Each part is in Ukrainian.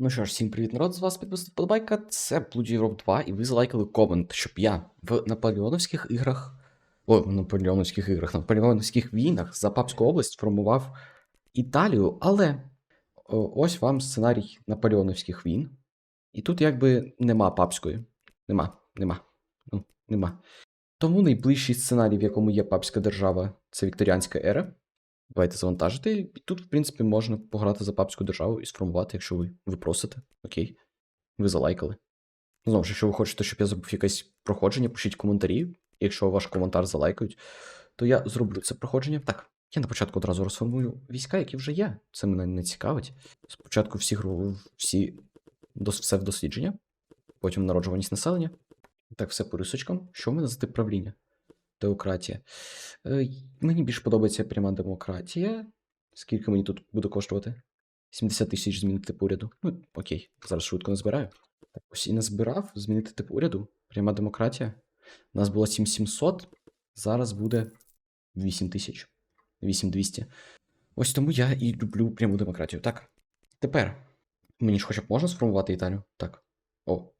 Ну що ж, всім привіт, народ, з вас підписник Подбайка, це Bloody Rope 2, і ви залайкали комент, щоб я в наполеоновських іграх, о, в наполеоновських іграх, наполеоновських війнах за Папську область формував Італію, але ось вам сценарій наполеоновських війн. І тут якби нема папської. Нема, нема. Ну, нема. Тому найближчий сценарій, в якому є папська держава, це вікторіанська ера. Давайте завантажити. І тут, в принципі, можна пограти за папську державу і сформувати, якщо ви, ви просите. Окей. Ви залайкали. Знову ж, якщо ви хочете, щоб я зробив якесь проходження, пишіть коментарі. Якщо ваш коментар залайкають, то я зроблю це проходження. Так, я на початку одразу розформую війська, які вже є. Це мене не цікавить. Спочатку всі, всі все в дослідження, потім народжуваність населення. Так, все по рисочкам. Що в мене за тип правління? Теократія. Е, мені більш подобається пряма демократія. Скільки мені тут буде коштувати? 70 тисяч змінити тип уряду. Ну, окей, зараз швидко назбираю. Так, ось і назбирав змінити тип уряду. Пряма демократія. У нас було 7700, зараз буде 8 тисяч. 8200. Ось тому я і люблю пряму демократію. Так. Тепер. Мені ж хоча б можна сформувати Італію? Так. О.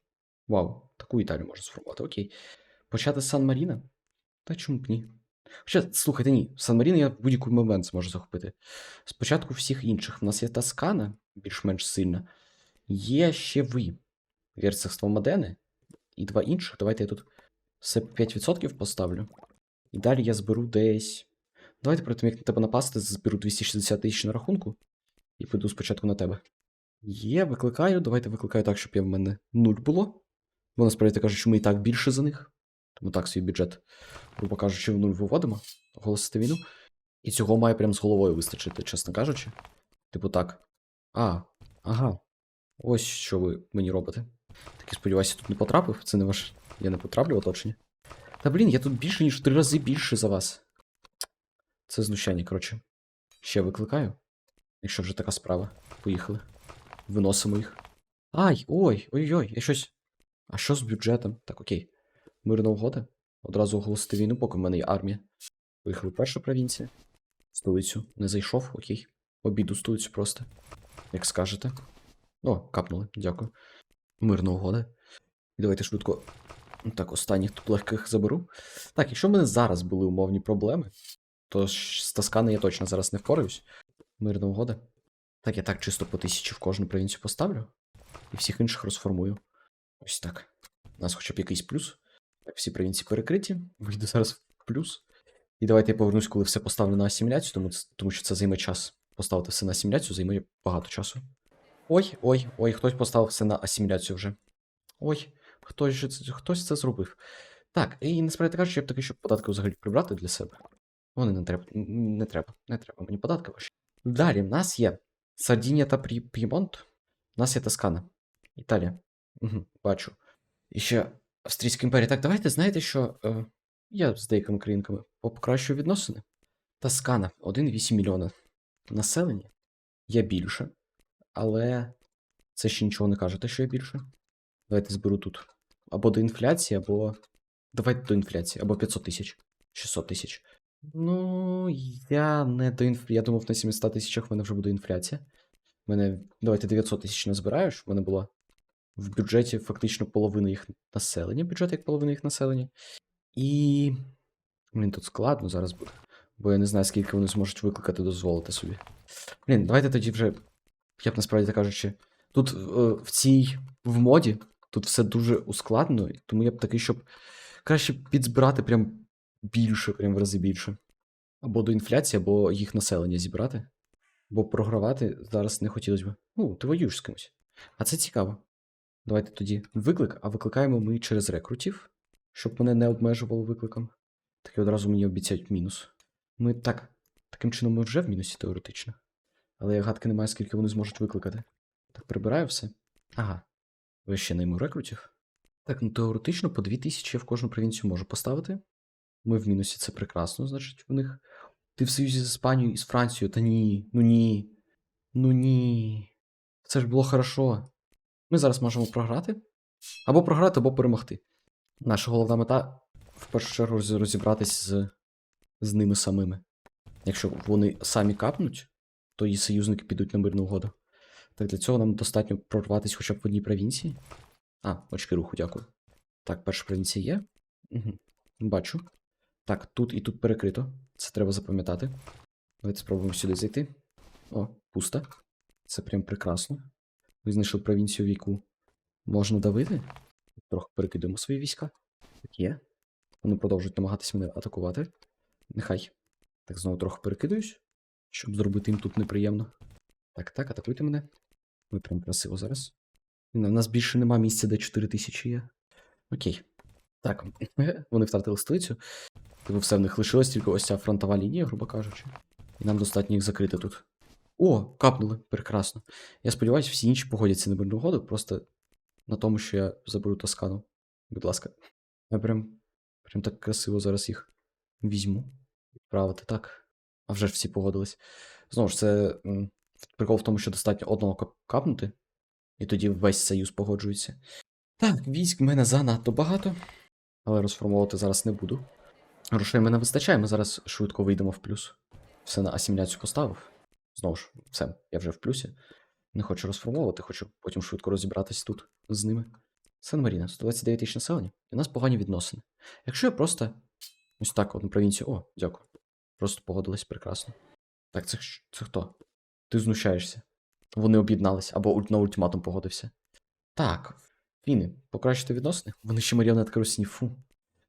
Вау, таку Італію можна сформувати. Окей. Почати з Сан-Маріна? Та чому б ні? Хоча, слухайте, ні, Сан-Маріно я в будь-який момент зможу захопити. Спочатку всіх інших. У нас є Тоскана, більш-менш сильна. Є ще ви. Герцогство Модени. І два інших. Давайте я тут все 5% поставлю. І далі я зберу десь. Давайте перед тим, як на тебе напасти, зберу 260 тисяч на рахунку. І піду спочатку на тебе. Є, викликаю. Давайте викликаю так, щоб я в мене нуль було. Бо насправді кажуть, що ми і так більше за них. Тому так свій бюджет, грубо кажучи, в нуль виводимо, оголосити війну. І цього має прям з головою вистачити, чесно кажучи. Типу так. А, ага. Ось що ви мені робите. Так і сподіваюся, тут не потрапив. Це не ваш. Я не потраплю в оточення. Та блін, я тут більше, ніж в три рази більше за вас. Це знущання, коротше. Ще викликаю. Якщо вже така справа. Поїхали. Виносимо їх. Ай, ой, ой-ой, я щось. А що з бюджетом? Так, окей. Мирна угода. Одразу оголосити війну, поки в мене є армія. Поїхали перша провінція. Столицю. Не зайшов, окей. Обіду столицю просто. Як скажете. О, капнули, дякую. Мирна угода. І давайте швидко. Так, останніх тут легких заберу. Так, якщо в мене зараз були умовні проблеми, то з Тоскани я точно зараз не впораюсь. Мирна угода. Так, я так чисто по тисячі в кожну провінцію поставлю. І всіх інших розформую. Ось так. У нас хоча б якийсь плюс. Так, всі провінції перекриті. Вийду зараз в плюс. І давайте я повернусь, коли все поставлю на асиміляцію, тому, тому що це займе час. Поставити все на асиміляцію займе багато часу. Ой, ой, ой, хтось поставив все на асиміляцію вже. Ой, хтось же це, хтось це зробив. Так, і насправді кажучи, я б таки, щоб податки взагалі прибрати для себе. Вони не треба, не треба, не треба мені податки ваші. Далі в нас є Сардінія та П'ємонт. У нас є Тоскана. Італія. Угу, бачу. І ще Австрійська імперія. Так, давайте знаєте, що е, я з деякими країнками покращую відносини. Тоскана 1,8 мільйона населення. Я більше. Але це ще нічого не кажете, що я більше. Давайте зберу тут або до інфляції, або. Давайте до інфляції, або 500 тисяч, 600 тисяч. Ну, я не до інф... Я думав, на 700 тисячах в мене вже буде інфляція. Мене. Давайте 900 тисяч назбираю, щоб в мене була в бюджеті фактично половина їх населення. Бюджет як половина їх населення. І. Блін, тут складно зараз буде. Бо я не знаю, скільки вони зможуть викликати, дозволити собі. Блін, давайте тоді вже. Я б насправді так кажучи. Тут е, в цій в моді тут все дуже ускладнено, тому я б такий, щоб краще підзбирати прям більше, прям в рази більше. Або до інфляції, або їх населення зібрати. Бо програвати зараз не хотілося б. Ну, ти воюєш з кимось. А це цікаво. Давайте тоді виклик, а викликаємо ми через рекрутів, щоб мене не обмежувало викликом. Так і одразу мені обіцяють мінус. Ми так. Таким чином ми вже в мінусі теоретично. Але я гадки немає, скільки вони зможуть викликати. Так, прибираю все. Ага. Ви ще найму рекрутів? Так, ну теоретично по 2000 я в кожну провінцію можу поставити. Ми в мінусі це прекрасно, значить, в них. Ти в союзі з Іспанією і з Францією, та ні. Ну ні. Ну ні. Це ж було хорошо. Ми зараз можемо програти. Або програти, або перемогти. Наша головна мета в першу чергу роз- розібратись з, з ними самими. Якщо вони самі капнуть, то і союзники підуть на мирну угоду. Так для цього нам достатньо прорватися хоча б в одній провінції. А, очки руху, дякую. Так, перша провінція є. Угу. Бачу. Так, тут і тут перекрито. Це треба запам'ятати. Давайте спробуємо сюди зайти. О, пусто. Це прям прекрасно. Ми знайшли провінцію, в яку можна давити. Трохи перекидуємо свої війська. Так є. Вони продовжують намагатися мене атакувати. Нехай. Так, знову трохи перекидуюсь, щоб зробити їм тут неприємно. Так, так, атакуйте мене. Ви прям красиво зараз. У нас більше нема місця, де 4 тисячі є. Окей. Так, вони втратили столицю. Типу все в них лишилось тільки ось ця фронтова лінія, грубо кажучи. І нам достатньо їх закрити тут. О, капнули, прекрасно. Я сподіваюся, всі інші погодяться на мирну угоду, просто на тому, що я заберу Тоскану. Будь ласка. Я прям, прям так красиво зараз їх візьму. Відправити так. А вже ж всі погодились. Знову ж, це м, прикол в тому, що достатньо одного капнути, і тоді весь союз погоджується. Так, військ в мене занадто багато, але розформовувати зараз не буду. Грошей мене вистачає, ми зараз швидко вийдемо в плюс. Все на асиміляцію поставив. Знову ж, все, я вже в плюсі. Не хочу розформовувати, хочу потім швидко розібратись тут з ними. Сан Маріна, 129 тисяч населення. І у нас погані відносини. Якщо я просто ось так одну провінцію. О, дякую. Просто погодились прекрасно. Так, це, це хто? Ти знущаєшся. Вони об'єднались або на ультиматум погодився. Так, фіни, покращити відносини? Вони ще маріонетка русні, фу.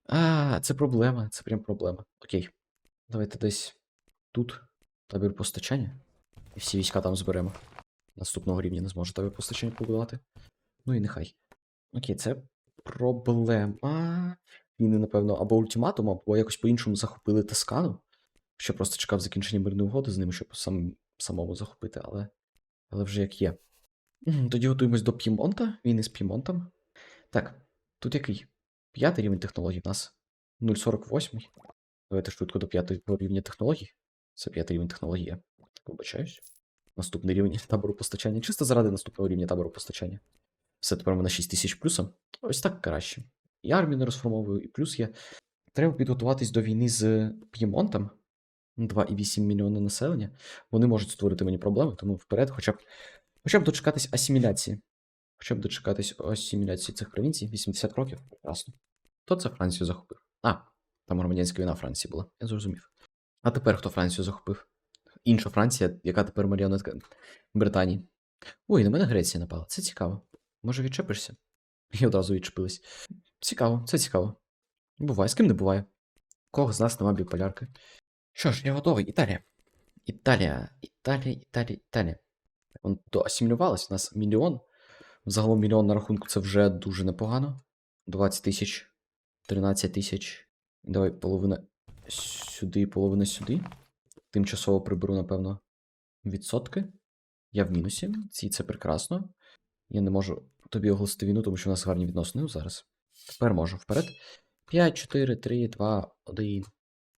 А, це проблема, це прям проблема. Окей. Давайте десь тут табір постачання. Всі війська там зберемо. Наступного рівня не зможе табір постачання побудувати. Ну і нехай. Окей, це проблема. Фіни, напевно, або ультиматум, або якось по-іншому захопили Тоскану. Ще просто чекав закінчення мирної угоди з ними, щоб сам, самому захопити, але. Але вже як є. Тоді готуємось до П'ємонта, війни з П'ємонтом. Так, тут який? П'ятий рівень технологій в нас. 0,48. Давайте швидко до п'ятого рівня технологій. Це п'ятий рівень технології. Вибачаюсь. Наступний рівень табору постачання. Чисто заради наступного рівня табору постачання. Все, тепер у мене 6 тисяч плюсом. Ось так краще. І армію не розформовую, і плюс є. Треба підготуватись до війни з П'ємонтом. 2,8 мільйони населення. Вони можуть створити мені проблеми, тому вперед, хоча б, хоча б дочекатись асиміляції. Хоча б дочекатись асиміляції цих провінцій. 80 років. Прекрасно. Хто це Францію захопив? А, там громадянська війна Франції була. Я зрозумів. А тепер хто Францію захопив? Інша Франція, яка тепер маріонетка Британії. Ой, на мене Греція напала. Це цікаво. Може, відчепишся? І одразу відчепились. Цікаво, це цікаво. Буває, з ким не буває. Кого з нас нема біполярки? Що ж, я готовий. Італія. Італія, Італія, Італія, Італія. Он доасімілювалась, у нас мільйон. Загалом мільйон на рахунку це вже дуже непогано. 20 тисяч, 13 тисяч. Давай половина сюди, половина сюди. Тимчасово приберу, напевно, відсотки. Я в мінусі. Ці це прекрасно. Я не можу тобі оголосити війну, тому що у нас гарні відносини зараз. Тепер можу. Вперед. 5, 4, 3, 2, 1.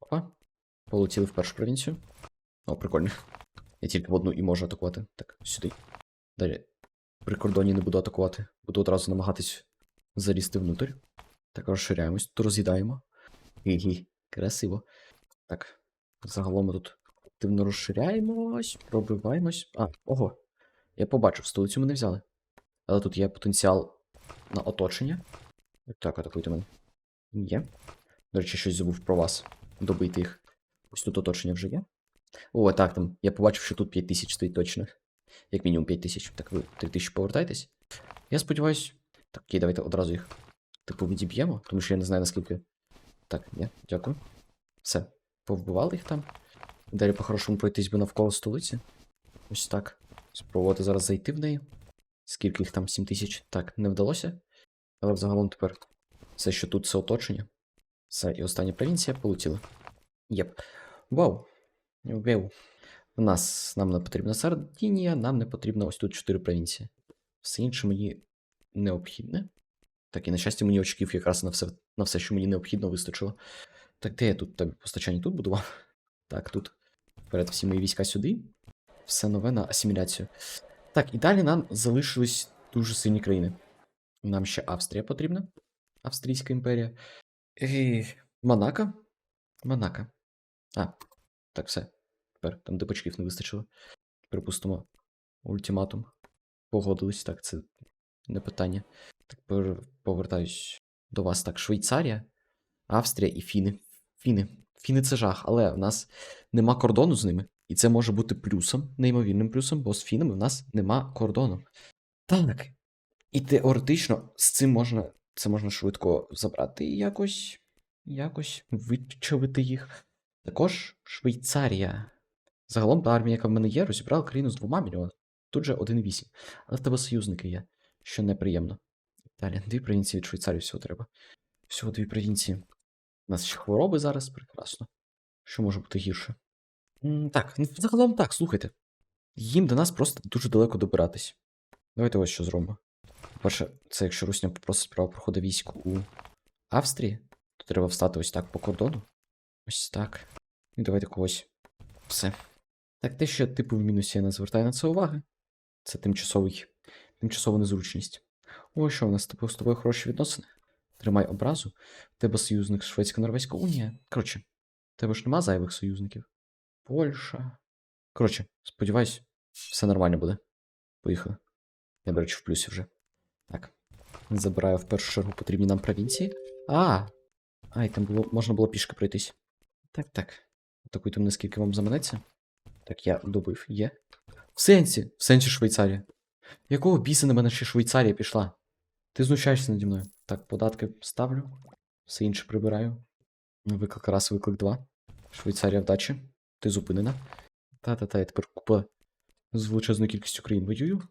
Опа. Полетіли в першу провінцію. О, прикольно. Я тільки в одну і можу атакувати. Так, сюди. Далі. При кордоні не буду атакувати. Буду одразу намагатись залізти внутрь. Так, розширяємось, тут роз'їдаємо. Красиво. Так. Загалом ми тут активно розширяємось, пробиваємось. А, ого. Я побачив, столицю ми не взяли. Але тут є потенціал на оточення. Так, атакуйте мене. Є. До речі, щось забув про вас. Добити їх. Ось тут оточення вже є. О, так, там. Я побачив, що тут 5 тисяч стоїть точно. Як мінімум 5 тисяч. Так ви 3 тисячі повертайтесь. Я сподіваюсь. Так, окей, давайте одразу їх типу відіб'ємо, тому що я не знаю наскільки. Так, ні, дякую. Все. Повбивали їх там. Далі по-хорошому пройтись би навколо столиці. Ось так. Спробувати зараз зайти в неї. Скільки їх там? 7 тисяч. Так, не вдалося. Але взагалом тепер все, що тут, це оточення. Все, і остання провінція полетіла. Єп. Вау. Вау. У нас нам не потрібна Сардінія, нам не потрібно ось тут 4 провінції. Все інше мені необхідне. Так, і на щастя, мені очків якраз на все, на все, що мені необхідно, вистачило. Так, де я тут тобі постачання тут будував? Так, тут. Вперед всі мої війська сюди. Все нове на асиміляцію. Так, і далі нам залишились дуже сильні країни. Нам ще Австрія потрібна. Австрійська імперія. І... Монако? Монако. А, так, все. Тепер там дебачків не вистачило. Припустимо. Ультиматум. погодились, так, це не питання. Тепер повертаюсь до вас. Так, Швейцарія, Австрія і Фіни. Фіни. Фіни це жах, але в нас нема кордону з ними. І це може бути плюсом, неймовірним плюсом, бо з фінами в нас нема кордону. Так. І теоретично з цим можна, це можна швидко забрати і якось, якось вичавити їх. Також Швейцарія. Загалом та армія, яка в мене є, розібрала країну з двома мільйонами. Тут же 1,8. Але в тебе союзники є, що неприємно. Далі, дві провінції від Швейцарії всього треба. Всього дві провінції. У нас ще хвороби зараз, прекрасно. Що може бути гірше? Так, ну, загалом так, слухайте. Їм до нас просто дуже далеко добиратись. Давайте ось що зробимо. Перше, це якщо Русня попросить право проходу військ у Австрії, то треба встати ось так по кордону. Ось так. І давайте когось. Все. Так, те, що типу в мінусі я не звертаю на це уваги. Це тимчасовий, тимчасова незручність. О, що у нас типу, з тобою хороші відносини? Тримай образу. В тебе союзник Шведсько-Норвезька унія. Коротше, тебе ж нема зайвих союзників. Польща. Коротше, сподіваюсь, все нормально буде. Поїхали. Я, до речі, в плюсі вже. Так. Забираю в першу чергу потрібні нам провінції. А! Ай, там було, можна було пішки пройтись. Так, так. Атакуйте мене, скільки вам заманеться. Так, я добив, є. В сенсі, в сенсі Швейцарія. Якого біса на мене ще Швейцарія пішла? Ти знущаєшся наді мною. Так, податки ставлю. Все інше прибираю. Виклик раз, виклик два. Швейцарія вдачі. Ти зупинена. Та-та-та, я тепер купа з величезною кількістю країн воюю.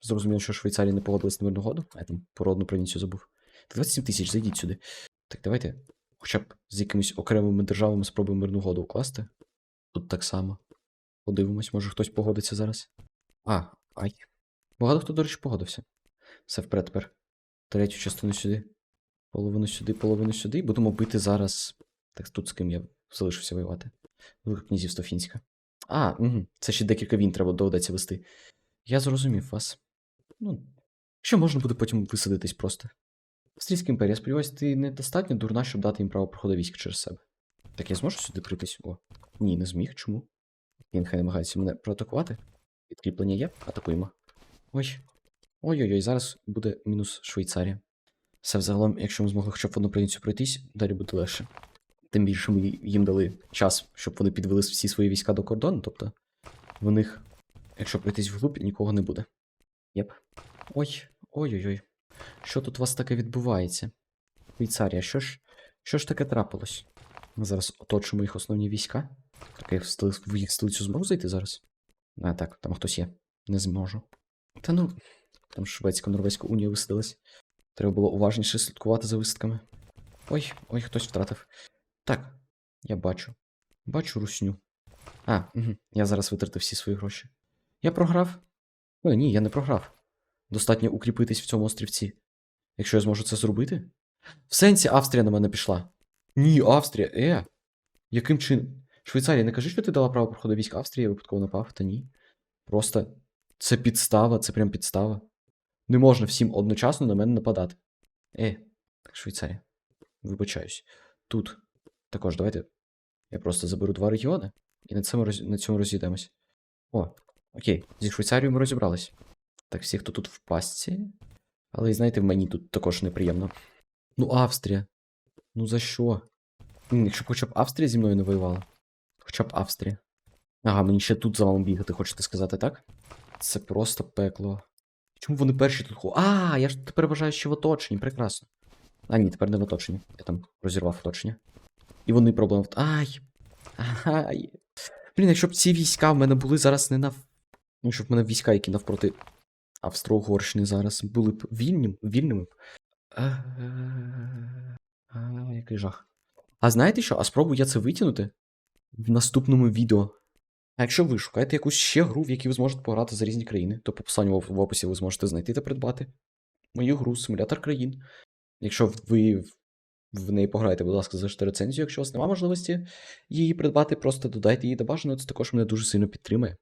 Зрозуміло, що Швейцарія не погодилась на мирну году, а я там про одну провінцію забув. 27 тисяч, зайдіть сюди. Так, давайте хоча б з якимись окремими державами спробуємо мирну году укласти. Тут так само. Подивимось, може хтось погодиться зараз. А, ай. Багато хто, до речі, погодився. Все вперед тепер. Третю частину сюди. Половину сюди, половину сюди. Будемо бити зараз. Так тут з ким я залишився воювати. Велике князівство Фінське. А, угу. це ще декілька війн треба доведеться вести. Я зрозумів вас. Ну, що можна буде потім висадитись просто. Австрійська імперія, сподіваюся, ти недостатньо дурна, щоб дати їм право проходу військ через себе. Так я зможу сюди прийтись? О. Ні, не зміг. Чому? Він хай намагається мене проатакувати. Підкріплення є, атакуємо. Ой. Ой-ой-ой, зараз буде мінус Швейцарія. Все взагалом, якщо ми змогли хоча б в одну провінцію пройтись, далі буде легше. Тим більше ми їм дали час, щоб вони підвели всі свої війська до кордону, тобто в них, якщо пройтись вглуб, нікого не буде. Єп. Ой, ой-ой-ой. Що тут у вас таке відбувається? Швейцарія, що ж, що ж таке трапилось? Ми зараз оточимо їх основні війська. Так, в їх столицю зможу зайти зараз? А, так, там хтось є. Не зможу. Та ну, там шведсько-норвезька унія висадилась. Треба було уважніше слідкувати за висадками. Ой, ой, хтось втратив. Так, я бачу. Бачу русню. А, угу. я зараз витратив всі свої гроші. Я програв? Ой, ні, я не програв. Достатньо укріпитись в цьому острівці. Якщо я зможу це зробити? В сенсі Австрія на мене пішла. Ні, Австрія, е. Яким чином? Швейцарія, не кажи, що ти дала право проходу військ Австрії, випадково напав, та ні. Просто це підстава, це прям підстава. Не можна всім одночасно на мене нападати. Е, Швейцарія. Вибачаюсь. Тут. Також давайте. Я просто заберу два регіони і на цьому, роз... на цьому розійдемось. О, окей, зі Швейцарією ми розібрались. Так, всі, хто тут в пастці. Але, знаєте, мені тут також неприємно. Ну, Австрія. Ну за що? Якщо б хоча б Австрія зі мною не воювала. Хоча б Австрія. Ага, мені ще тут за вами бігати, хочете сказати, так? Це просто пекло. Чому вони перші тут ходять? А, я ж тепер вважаю, що в оточенні, прекрасно. А, ні, тепер не в оточенні. Я там розірвав оточення. І вони проблеми. в- Ай! Ай! Блін, якщо б ці війська в мене були зараз не на. Ну, щоб в мене війська, які навпроти Австро-Угорщини зараз були б вільні, вільними. А, а, який жах. А знаєте що? А спробую я це витягнути в наступному відео. А якщо ви шукаєте якусь ще гру, в якій ви зможете пограти за різні країни, то по посиланню в описі ви зможете знайти та придбати мою гру Симулятор країн. Якщо ви в неї пограєте, будь ласка, залиште рецензію. Якщо у вас немає можливості її придбати, просто додайте її до бажаного, це також мене дуже сильно підтримує.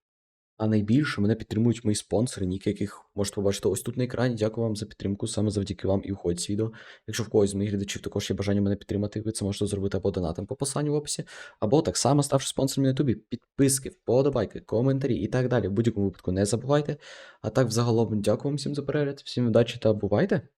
А найбільше мене підтримують мої спонсори, ніки яких можете побачити ось тут на екрані. Дякую вам за підтримку. Саме завдяки вам і входить це відео. Якщо в когось з моїх глядачів також є бажання мене підтримати, ви це можете зробити або донатом по посиланню в описі, або так само ставши спонсором на Ютубі. Підписки, вподобайки, коментарі і так далі. В будь-якому випадку не забувайте. А так, взагалом, дякую вам всім за перегляд, всім удачі та бувайте!